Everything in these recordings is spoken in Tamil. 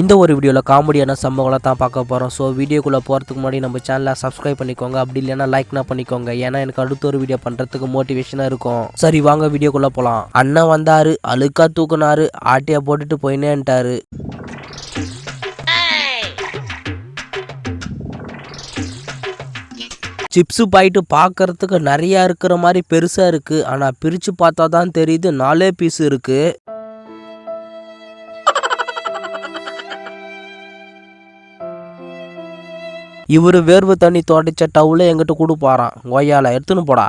இந்த ஒரு வீடியோவில் காமெடியான சம்பவங்களை தான் பார்க்க போகிறோம் ஸோ வீடியோக்குள்ளே போகிறதுக்கு முன்னாடி நம்ம சேனலை சப்ஸ்கிரைப் பண்ணிக்கோங்க. அப்படி இல்லைன்னா லைக்னா பண்ணிக்கோங்க. ஏன்னா எனக்கு அடுத்த ஒரு வீடியோ பண்ணுறதுக்கு மோட்டிவேஷனாக இருக்கும். சரி வாங்க வீடியோக்குள்ளே போகலாம் அண்ணன் வந்தார் அழுக்கா தூக்குனாரு ஆட்டியை போட்டுட்டு போயினேன்ட்டாரு சிப்ஸு பாயிட்டு பார்க்கறதுக்கு நிறையா இருக்கிற மாதிரி பெருசாக இருக்குது ஆனால் பிரித்து பார்த்தா தான் தெரியுது நாலே பீஸ் இருக்குது இவரு வேர்வு தண்ணி தொடச்ச டவுல எங்கிட்ட கொடுப்பாராம் கொய்யால எடுத்துன்னு போடா.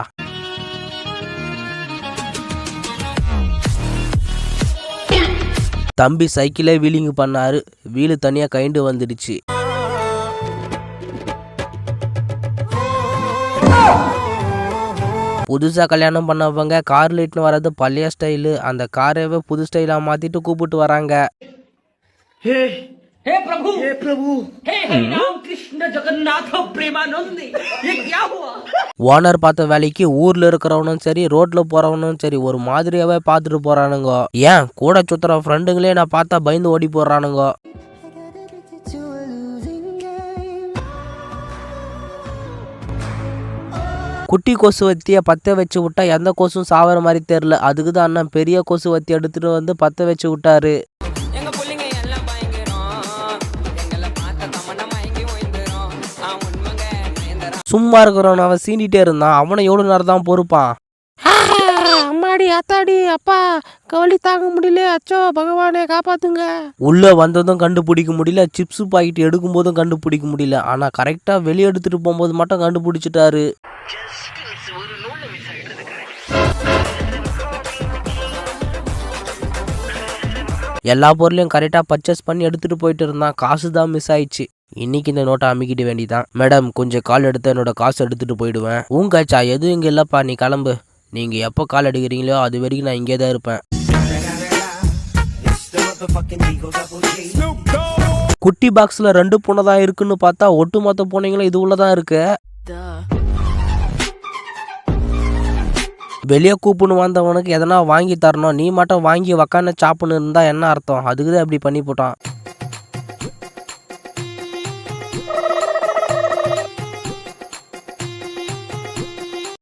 தம்பி சைக்கிளே வீலிங் பண்ணாரு. வீலு தனியா கைண்டு வந்துடுச்சு. புதுசாக கல்யாணம் பண்ணவங்க கார் லைட்னு வர்றது பழைய ஸ்டைலு அந்த காரவே புது ஸ்டைலாக மாற்றிட்டு கூப்பிட்டு வராங்க. हे प्रभु हे प्रभु हे हरि राम कृष्ण जगन्नाथ प्रेमानंद ये क्या हुआ ஓனர் பார்த்த வேலைக்கு ஊர்ல இருக்கிறவனும் சரி ரோட்ல போறவனும் சரி ஒரு மாதிரியாவே பார்த்துட்டு போறானுங்க ஏன் கூட சுத்துற ஃப்ரெண்டுங்களே நான் பார்த்தா பயந்து ஓடி போடுறானுங்க to a losing game. குட்டி கொசு வத்திய பத்த வச்சு விட்டா எந்த கொசும் சாவற மாதிரி தெரியல அதுக்கு தான் அண்ணன் பெரிய கொசு வத்தி எடுத்துட்டு வந்து பத்த வச்சு விட்டாரு சும்மா இருக்கிறவன் அவன் சீண்டிட்டே இருந்தான். அவனை எவ்வளவு நேரம் தான் பொறுப்பான்? அம்மாடி அத்தாடி அப்பா கவலி தாங்க முடியல. அச்சோ பகவானே காப்பாத்துங்க. உள்ள வந்ததும் கண்டுபிடிக்க முடியல. சிப்ஸ் பாக்கெட் எடுக்கும் போதும் கண்டுபிடிக்க முடியல. ஆனா கரெக்டா வெளியே எடுத்துட்டு போகும்போது மட்டும் கண்டுபிடிச்சிட்டாரு. எல்லா பொருளையும் கரெக்டாக பர்ச்சேஸ் பண்ணி எடுத்துகிட்டு போயிட்டு இருந்தான். காசு தான் மிஸ் ஆயிடுச்சு. இன்னைக்கு இந்த நோட்டை அமைக்கிட்டு வேண்டிதான். மேடம் கொஞ்சம் கால் எடுத்து என்னோட காசு எடுத்துகிட்டு போயிடுவேன். ஊங்காச்சா எதுவும் இங்கே இல்லைப்பா நீ கிளம்பு. நீங்கள் எப்போ கால் எடுக்கிறீங்களோ அது வரைக்கும் நான் இங்கே தான் இருப்பேன். குட்டி பாக்ஸில் ரெண்டு பூனை தான் இருக்குன்னு பார்த்தா ஒட்டுமொத்த பூனைங்களும் இது உள்ளதான் இருக்கு. வெளியே கூப்பிட்டு வந்தவனுக்கு எதனா வாங்கி தரணும். நீ மட்டும் வாங்கி உக்காந்து சாப்பிட்னு இருந்தால் என்ன அர்த்தம்? அதுக்கு தான் அப்படி பண்ணி போட்டான்